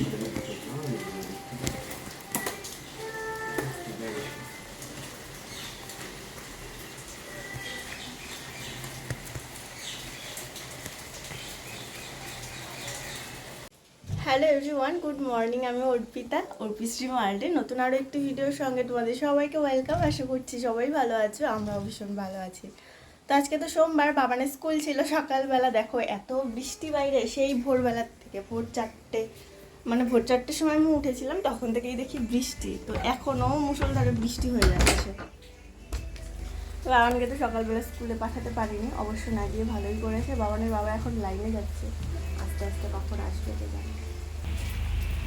Hello everyone good morning আমি অর্পিতা। অর্পিশ্রী ওয়ার্ল্ডে নতুন আরও একটি ভিডিওর সঙ্গে তোমাদের সবাইকে ওয়েলকাম আশা করছি সবাই ভালো আছো আমরাও ভীষণ ভালো আছি। তো আজকে তো সোমবার, বাবানের স্কুল ছিল সকালবেলা। দেখো, এত বৃষ্টি বাইরে, সেই ভোরবেলার থেকে ভোর চারটে মানে ভোর চারটের সময় আমি উঠেছিলাম, তখন থেকেই দেখি বৃষ্টি। তো এখনও মুসলধারে বৃষ্টি হয়ে যাচ্ছে। তো বাবানকে তো সকালবেলা স্কুলে পাঠাতে পারিনি, অবশ্য না দিয়ে ভালোই করেছে। বাবানের বাবা এখন লাইনে যাচ্ছে। আস্তে আস্তে কখন আসবে কে জানে।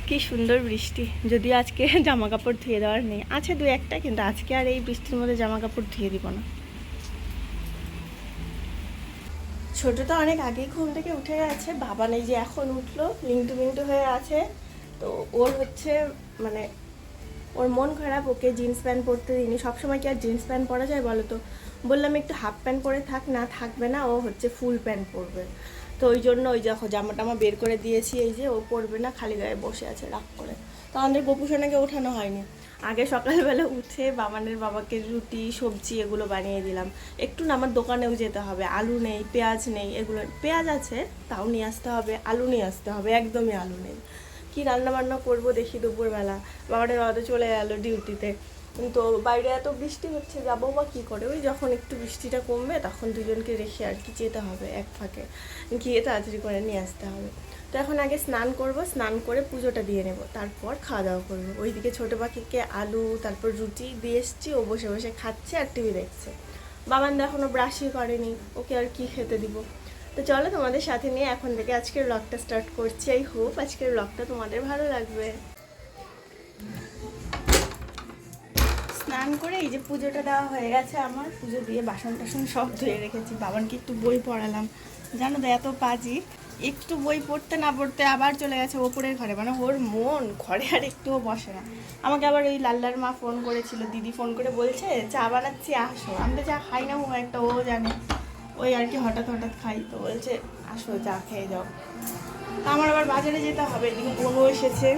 কি সুন্দর বৃষ্টি। যদিও আজকে জামা কাপড় ধুয়ে দেওয়ার নেই। আছে দু একটা, কিন্তু আজকে আর এই বৃষ্টির মধ্যে জামা কাপড় ধুয়ে দিব না। ছোট তো অনেক আগেই ঘুম থেকে উঠে গেছে, বাবা নেই যে এখন উঠল লিংটু মিন্টু হয়ে আছে। তো ওর হচ্ছে মানে ওর মন খারাপ, ওকে জিন্স প্যান্ট পরতে দিইনি। সবসময় কি আর জিন্স প্যান্ট পরা যায় বলো তো? বললাম একটু হাফ প্যান্ট পরে থাক, না থাকবে না, ও হচ্ছে ফুল প্যান্ট পরবে। তো ওই জন্য ওই দেখো জামা টামা বের করে দিয়েছি, এই যে ও পরবে না, খালি গায়ে বসে আছে, রাগ করে। তো আমাদের গোপুসোনাকে ওঠানো হয়নি। আগে সকালবেলা উঠে বাবানের বাবাকে রুটি, সবজি এগুলো বানিয়ে দিলাম। একটু না আমার দোকানেও যেতে হবে। আলু নেই, পেঁয়াজ নেই, এগুলো পেঁয়াজ আছে, তাও নিয়ে আসতে হবে। আলু নিয়ে আসতে হবে, একদমই আলু নেই। কি রান্নাবান্না করব দেখি দুপুরবেলা। বাবাটা বাবা তো চলে গেলো ডিউটিতে কিন্তু বাইরে এত বৃষ্টি হচ্ছে, যাব বা কী করে? ওই যখন একটু বৃষ্টিটা কমবে, তখন দুজনকে রেখে আর কি যেতে হবে এক ফাঁকে। গিয়ে তাড়াতাড়ি করে নিয়ে আসতে হবে। তো এখন আগে স্নান করব, স্নান করে পুজোটা দিয়ে নেব। তারপর খাওয়া দাওয়া করব। ওইদিকে ছোটো পাখিকে আলু, তারপর রুটি দিয়ে এসছি। ও বসে বসে খাচ্ছে আর টিভি দেখছে। বাবান তো এখনও ব্রাশই করেনি। ওকে আর কি খেতে দিব? তো চলো তোমাদের সাথে নিয়ে এখন থেকে আজকের ব্লগটা স্টার্ট করছি। আই হোপ আজকের ব্লগটা তোমাদের ভালো লাগবে। স্নান করে এই যে পুজোটা দেওয়া হয়ে গেছে আমার। পুজো দিয়ে বাসন টাসন সব ধুয়ে রেখেছি। বাবানকে একটু বই পড়ালাম। জানো তো এত পাজি। একটু বই পড়তে না পড়তে আবার চলে গেছে ওপরের ঘরে। মানে ওর মন ঘরে আর একটুও বসে না। আমাকে আবার ওই লাল্লার মা ফোন করেছিল, দিদি ফোন করে বলছে, চা বানাচ্ছি, আসো। আমি তো চা খাই না, ও একটা, ও জানে। ওই আর কি হঠাৎ হঠাৎ খাই। তো বলছে, আসো, চা খেয়ে যাও। আমার আবার বাজারে যেতে হবে বোনও এসেছে।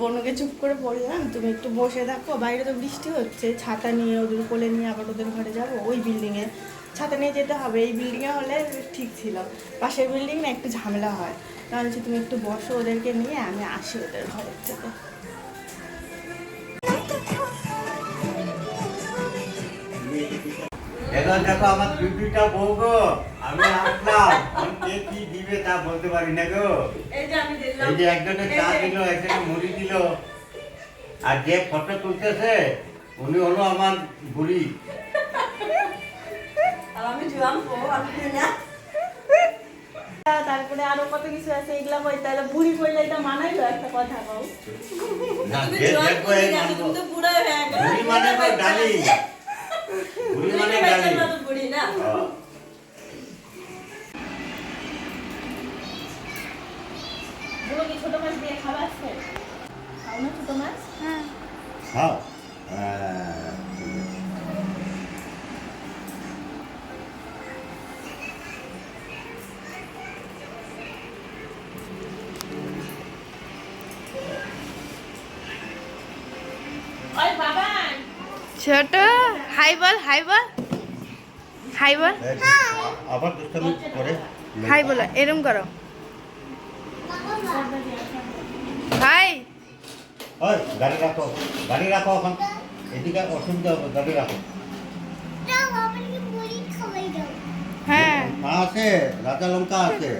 বনুকে চুপ করে পড়লাম তুমি একটু বসে থাকো বাইরে তো বৃষ্টি হচ্ছে, ছাতা নিয়ে ওদের কোলে নিয়ে আবার ওদের ঘরে যাব, ওই বিল্ডিংয়ে ছাতা নিয়ে যেতে হবে, এই বিল্ডিংয়ে হলে ঠিক ছিল, পাশের বিল্ডিং না একটু ঝামেলা হয়। তাহলে তুমি একটু বসো ওদেরকে নিয়ে, আমি আসি ওদের ঘরের থেকে। এবার দেখো আমার ডিউটিটা বউ গো। আমি আসলাম। কে কি দিবে তা বলতে পারি না গো। এই যে আমি দিলাম। এই যে একজনে চা দিল একজনে মুড়ি দিল। আর যে ফটো তুলতেছে উনি হলো আমার বুড়ি। আমি না। তারপরে আরও কত কিছু আছে এগুলা কই? তাহলে বুড়ি কইলে এটা মানাইলো একটা কথা কও। না যে দেখব এই বুড়ি মানে ডালি বুড়ি মানে হ্যাঁ। বুড়ো কি ছোট মাছ দিয়ে খাবার আছে? খাও না ছোট মাছ? হ্যাঁ। হ্যাঁ আহ, ওই বাবা ছোট। হাই বল হাই বল। হাই বল। আবার দুষ্টামি করে। হাই বলো এরম করো। হাই। ওই গাড়ি রাখো গাড়ি রাখো এখন। এদিকে অসুবিধা হবে গাড়ি রাখো। হ্যাঁ। মা আছে রাজা লঙ্কা আছে।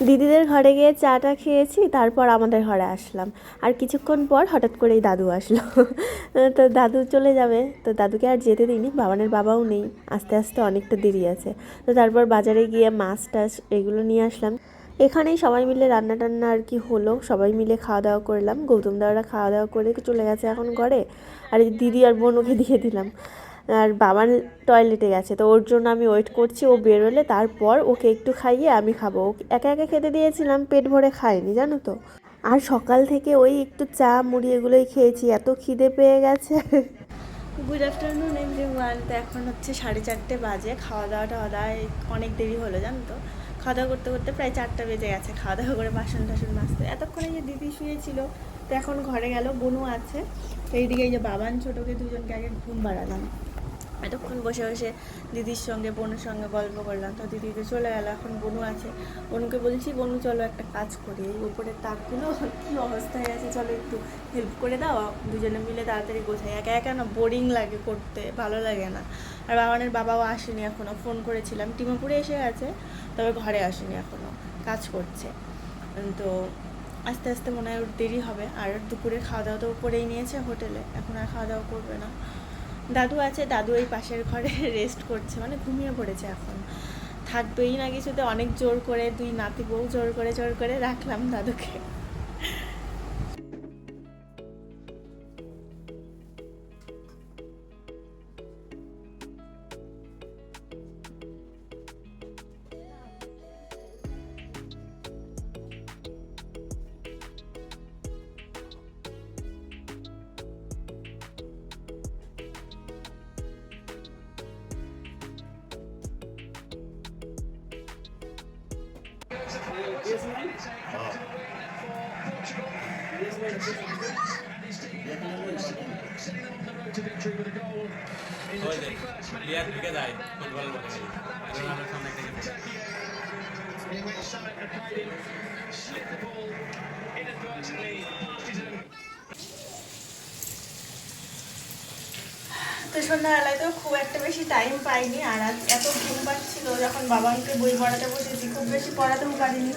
দিদিদের ঘরে গিয়ে চাটা খেয়েছি, তারপর আমাদের ঘরে আসলাম। আর কিছুক্ষণ পর হঠাৎ করেই দাদু আসলো। তো দাদু চলে যাবে। তো দাদুকে আর যেতে দিইনি, বাবানের বাবাও নেই। আস্তে আস্তে অনেকটা দেরি আছে। তো তারপর বাজারে গিয়ে মাছ টাছ এগুলো নিয়ে আসলাম। এখানেই সবাই মিলে রান্না টান্না আর কি হলো। সবাই মিলে খাওয়া দাওয়া করলাম। গৌতম দাওরা খাওয়া দাওয়া করে চলে গেছে এখন ঘরে। আর দিদি আর বোনকে দিয়ে দিলাম। আর বাবার টয়লেটে গেছে, তো ওর জন্য আমি ওয়েট করছি, ও বেরোলে তারপর ওকে একটু খাইয়ে আমি খাব। ওকে একা একা খেতে দিয়েছিলাম, পেট ভরে খাইনি জানো তো। আর সকাল থেকে ওই একটু চা মুড়ি এগুলোই খেয়েছি, এত খিদে পেয়ে গেছে। গুড আফটারনুন এভরিওয়ান তো এখন হচ্ছে সাড়ে চারটে বাজে খাওয়া দাওয়া টাওয়া দাওয়া অনেক দেরি হলো, জানো তো। খাওয়া দাওয়া করতে করতে প্রায় চারটা বেজে গেছে খাওয়া দাওয়া করে বাসন টাসন মাজতে। এতক্ষণে যে দিদি শুয়েছিল, তো এখন ঘরে গেল, বনু আছে। এইদিকে এই যে বাবান ছোটোকে দুজনকে আগে ঘুম বাড়ালাম। এতক্ষণ বসে বসে দিদির সঙ্গে, বোনের সঙ্গে গল্প করলাম। তো দিদি তো চলে গেল, এখন বনু আছে। বনুকে বলছি, বনু, চলো একটা কাজ করি। এই উপরের তাকগুলো, কী অবস্থায় আছে, চলো একটু হেল্প করে দাও। দুজনে মিলে তাড়াতাড়ি গোছাই। একা একা না বোরিং লাগে করতে, ভালো লাগে না। আর বাবানের বাবাও আসেনি এখনও ফোন করেছিলাম। টিমাপুরে এসে গেছে, তবে ঘরে আসেনি এখনও কাজ করছে। তো আস্তে আস্তে মনে হয় দেরি হবে। আর দুপুরে খাওয়া দাওয়া তো করেই নিয়েছে হোটেলে, এখন আর খাওয়া দাওয়া করবে না। দাদু আছে, দাদু এই পাশের ঘরে রেস্ট করছে মানে ঘুমিয়ে পড়েছে এখন। থাকবেই না কিছুতে, অনেক জোর করে, দুই নাতি বউ জোর করে জোর করে রাখলাম দাদুকে। তো সন্ধ্যাবেলায় তো খুব একটা বেশি টাইম পাইনি আর এত ঘুম পাচ্ছিল, যখন বাবাকে বই পড়াতে বসেছি, খুব বেশি পড়াতেও পারিনি।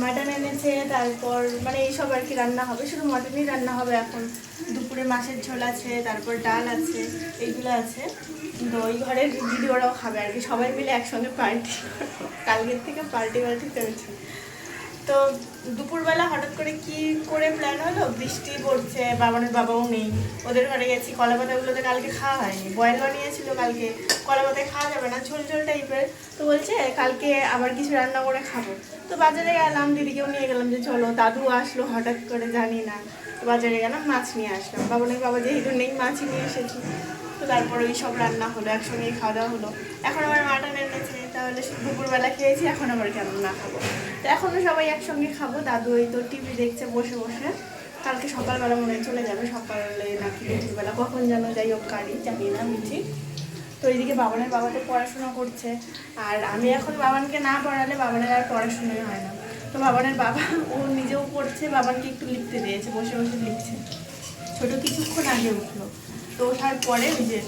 মাটন এনেছে, তারপর মানে এইসব আর কি রান্না হবে। শুধু মাটনই রান্না হবে এখন। দুপুরে মাছের ঝোল আছে, তারপর ডাল আছে, এইগুলো আছে। তো ওই ঘরের দিদি ওরাও খাবে আর কি। সবাই মিলে একসঙ্গে পার্টি কালকের থেকে পার্টি পার্টি চলছে। তো দুপুরবেলা হঠাৎ করে কি করে প্ল্যান হলো? বৃষ্টি পড়ছে, বাবানের বাবাও নেই। ওদের ঘরে গেছি, কলা পাতাগুলোতে কালকে খাওয়া হয়নি। বয়েল বানিয়েছিল কালকে। কলা পাতায় খাওয়া যাবে না, ঝোল ঝোল টাইপের তো বলছে, কালকে আবার কিছু রান্না করে খাব। তো বাজারে গেলাম, দিদিকেও নিয়ে গেলাম যে, চলো, দাদু আসলো হঠাৎ করে, জানি না। তো বাজারে গেলাম, মাছ নিয়ে আসলাম। বাবানের বাবা যেহেতু নেই, মাছই নিয়ে এসেছি। তো তারপর ওই সব রান্না হলো একসঙ্গে খাওয়া দাওয়া হলো। এখন আমার মাটন এনেছে, তাহলে দুপুরবেলা খেয়েছি, এখন আবার কেন না খাব? তো এখনও সবাই একসঙ্গে খাব, দাদু ওই তো টিভি দেখছে বসে বসে। কালকে সকালবেলা মনে চলে যাবে, সকালে নাকি দুপুরবেলা, কখন যেন যাই হোক গাড়ি জানি না বুঝি। তো এইদিকে বাবানের বাবা তো পড়াশোনা করছে, আর আমি এখন বাবানকে না পড়ালে বাবানের আর পড়াশোনাই হয় না। তো বাবানের বাবা, ও নিজেও পড়ছে, বাবানকে একটু লিখতে দিয়েছে, বসে বসে লিখছে। ছোটো কিছুক্ষণ আগে উঠল। ওঠার পরে ওই যে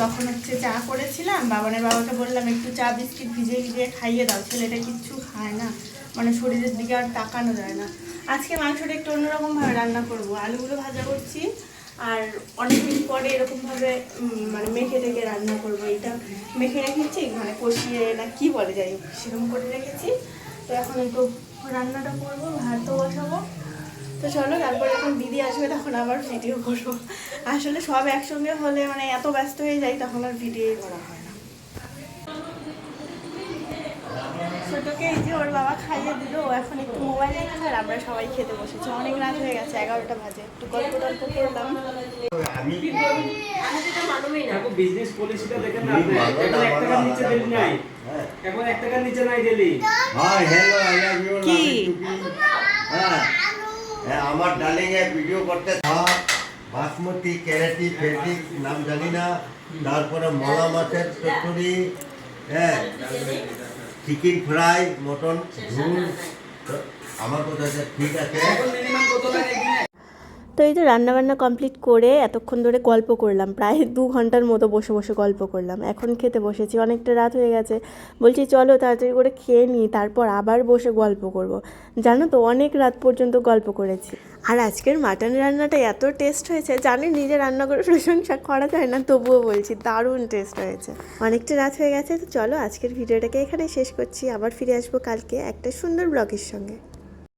তখন হচ্ছে চা করেছিলাম, বাবানের বাবাকে বললাম, একটু চা, বিস্কিট ভিজে ভিজিয়ে খাইয়ে দাও, ছেলেটা কিচ্ছু খায় না মানে শরীরের দিকে আর তাকানো যায় না। আজকে মাংসটা একটু অন্যরকমভাবে রান্না করব। আলুগুলো ভাজা করছি, আর অনেকদিন পরে এরকমভাবে মানে মেখে টেখে রান্না করব। এটা মেখে রেখেছি মানে কষিয়ে না কি বলে যাই সেরকম করে রেখেছি। তো এখন একটু রান্নাটা করব, ভাতও বসাবো তো চলো তারপর যখন দিদি আসবে তখন আবার ভিডিও করব। আসলে সব একসঙ্গে হলে মানে এত ব্যস্ত হয়ে যাই তখন আর ভিডিওই করা হয় না। ছোটকে এই যে ওর বাবা খাইয়ে দিল ও এখন একটু মোবাইল দেখছে আর আমরা সবাই খেতে বসেছি। অনেক রাত হয়ে গেছে এগারোটা বাজে। একটু গল্প টল্প করলাম। আমি বিজনেস পলিসিটা দেখেন না তুমি আপনি। ভালো এখন এক টাকার নিচে নাই। হ্যাঁ। এখন এক টাকার নিচে নাই daily hi hello I love you কি? হ্যাঁ। হ্যাঁ আমার ডার্লিং এর ভিডিও করতে বাসমতি ক্যারেটি ফেটি নাম জানি না। তারপরে মলা মাছের চচ্চড়ি হ্যাঁ চিকেন ফ্রাই মটন ঝুল। আমার কথা ঠিক আছে। তো এই তো রান্নাবান্না কমপ্লিট করে এতক্ষণ ধরে গল্প করলাম, প্রায় দু ঘণ্টার মতো বসে বসে গল্প করলাম। এখন খেতে বসেছি, অনেকটা রাত হয়ে গেছে। বলছি চলো তাড়াতাড়ি করে খেয়ে নিই, তারপর আবার বসে গল্প করব। জানো তো, অনেক রাত পর্যন্ত গল্প করেছি। আর আজকের মাটন রান্নাটা এত টেস্ট হয়েছে, জানি নিজে রান্না করে প্রশংসা করা যায় না, তবুও বলছি দারুণ টেস্ট হয়েছে। অনেকটা রাত হয়ে গেছে, তো চলো আজকের ভিডিওটাকে এখানে শেষ করছি। আবার ফিরে আসব কালকে একটা সুন্দর ব্লগের সঙ্গে।